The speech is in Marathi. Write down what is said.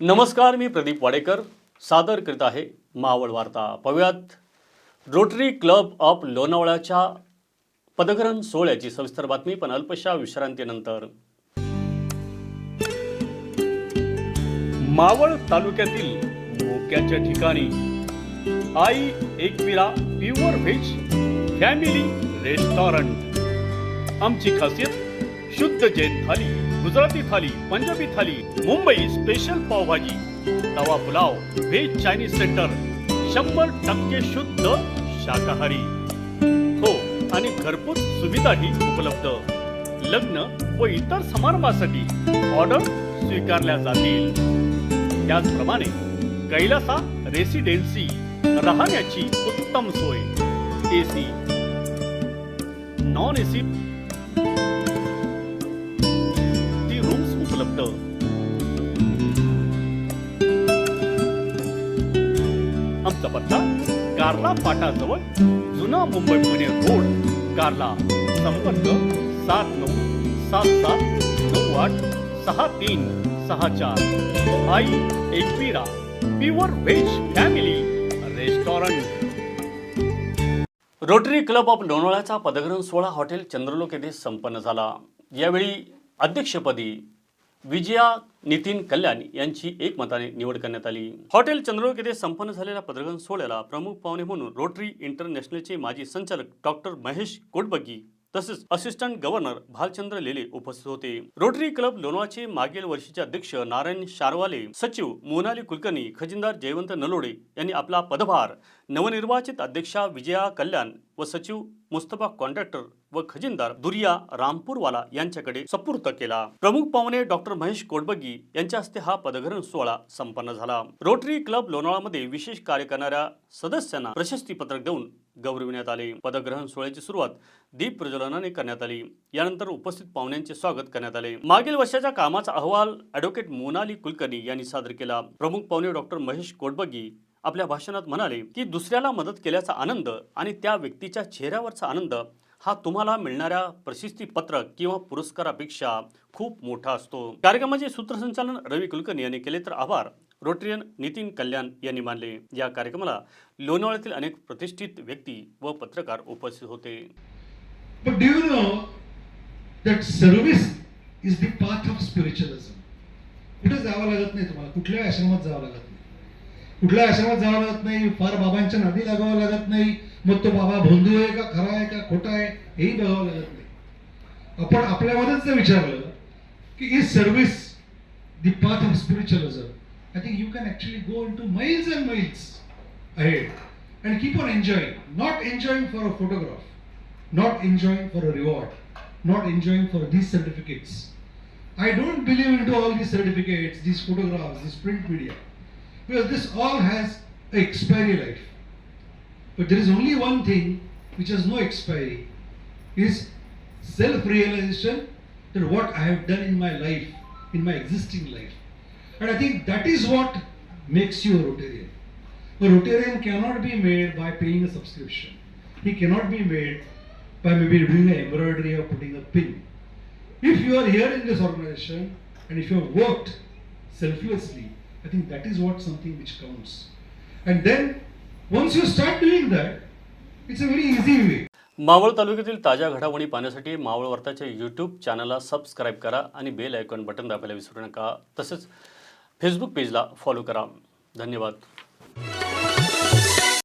नमस्कार मी प्रदीप वाडेकर. सादर करीत आहे मावळ वार्ता. पाहूयात. रोटरी क्लब ऑफ लोणावळ्याच्या पदग्रहण सोहळ्याची सविस्तर बातमी पण अल्पशा विश्रांतीनंतर. मावळ तालुक्यातील मोक्याच्या ठिकाणी Aai Ekvira pure veg family restaurant. आमची खासियत शुद्ध Jain thali. Gujarati thali Punjabi thali Mumbai special pav bhaji. Tawa pulao veg Chinese centre शंभर टक्के शुद्ध शाकाहारी. हो आणि घरपोच सुविधाही उपलब्ध. लग्न व इतर समारंभासाठी ऑर्डर स्वीकारल्या जातील. त्याचप्रमाणे कैलासा रेसिडेन्सी राहण्याची उत्तम सोय. एसी. नॉन एसी आमचा पत्ता कार्ला फाटाजवळ जुना मुंबई पुणे रोड कार्ला संपर्क सात नऊ सात सात नऊ आठ सहा तीन सहा चार. Aai Ekvira pure veg family restaurant. Rotary Club of लोणावळ्याचा पदग्रहण सोहळा हॉटेल चंद्रलोक येथे संपन्न झाला. यावेळी अध्यक्षपदी विजया नितीन कल्याण यांची एकमताने निवड करण्यात आली. हॉटेल चंद्रलोक येथे संपन्न झालेल्या पदग्रहण सोहळ्याला प्रमुख पाहुणे म्हणून रोटरी इंटरनॅशनलचे माजी संचालक डॉक्टर महेश कोटबगी तसेच असिस्टंट गव्हर्नर भालचंद्र लेले उपस्थित होते. रोटरी क्लब लोणावळ्याचे मागील वर्षीचे अध्यक्ष नारायण शारवाले सचिव मोनाली कुलकर्णी खजिनदार जयवंत नलोडे यांनी आपला पदभार नवनिर्वाचित अध्यक्षा विजया कल्याण व सचिव मुस्तफा कॉन्ट्रॅक्टर व खजिनदार दुरिया रामपूरवाला यांच्याकडे सपूर्त केला. प्रमुख पाहुणे डॉक्टर महेश कोडबगी यांच्या हस्ते हा पदग्रहण सोहळा संपन्न झाला. रोटरी क्लब लोणावळामध्ये विशेष कार्य करणाऱ्या सदस्यांना प्रशस्ती पत्रक देऊन गौरविण्यात आले. पदग्रहण सोहळ्याची सुरुवात दीप प्रज्वलनाने करण्यात आली. यानंतर उपस्थित पाहुण्यांचे स्वागत करण्यात आले. मागील वर्षाच्या कामाचा अहवाल ॲडव्होकेट मोनाली कुलकर्णी यांनी सादर केला. प्रमुख पाहुणे डॉक्टर महेश कोटबगी आपल्या भाषणात म्हणाले की दुसऱ्याला मदत केल्याचा आनंद आणि त्या व्यक्तीच्या चेहऱ्यावरचा आनंद हा तुम्हाला मिळणाऱ्या प्रशस्तीपत्रक किंवा पुरस्कारापेक्षा खूप मोठा असतो. कार्यक्रमाचे सूत्रसंचालन रवी कुलकर्णी यांनी केले तर आभार. रोटरियन नितीन कल्याण यांनी मानले. या कार्यक्रमाला लोणावळ्यातील अनेक प्रतिष्ठित व्यक्ती व पत्रकार उपस्थित होते. But do you know that service is the path of spiritualism? कुठे जावं लागत नाही तुम्हाला? कुठल्याही आश्रमात जावं लागत नाही. कुठल्या आश्रमात जावं लागत नाही. फार बाबांच्या नादी लागावं लागत नाही. मग तो बाबा भोंदू आहे का? खरा आहे का? खोटा आहे? हेही बघावं लागत नाही. आपण आपल्यामध्येच जर विचारलं की is service the path of spiritualism I think you can actually go into miles and miles ahead and keep on enjoying. Not enjoying for a photograph, not enjoying for a reward, not enjoying for these certificates. I don't believe into all these certificates, these photographs, this print media, because this all has an expiry life. But there is only one thing which has no expiry, is self-realization that what I have done in my life, in my existing life. And I think that is what makes you a Rotarian. A Rotarian cannot be made by paying a subscription. He cannot be made by maybe doing an embroidery or putting a pin. If you are here in this organization and if you have worked selflessly, I think that is what something which counts. And then once you start doing that, it's a very easy way. Maval तालुक्यातील ताज्या घडामोडी पाहण्यासाठी मावळ वार्ताच्या यूट्यूब चॅनलला सबस्क्राईब करा आणि बेल आयकॉन बटन दाबायला विसरू नका तसेच फेसबुक पेजला फॉलो करा. धन्यवाद.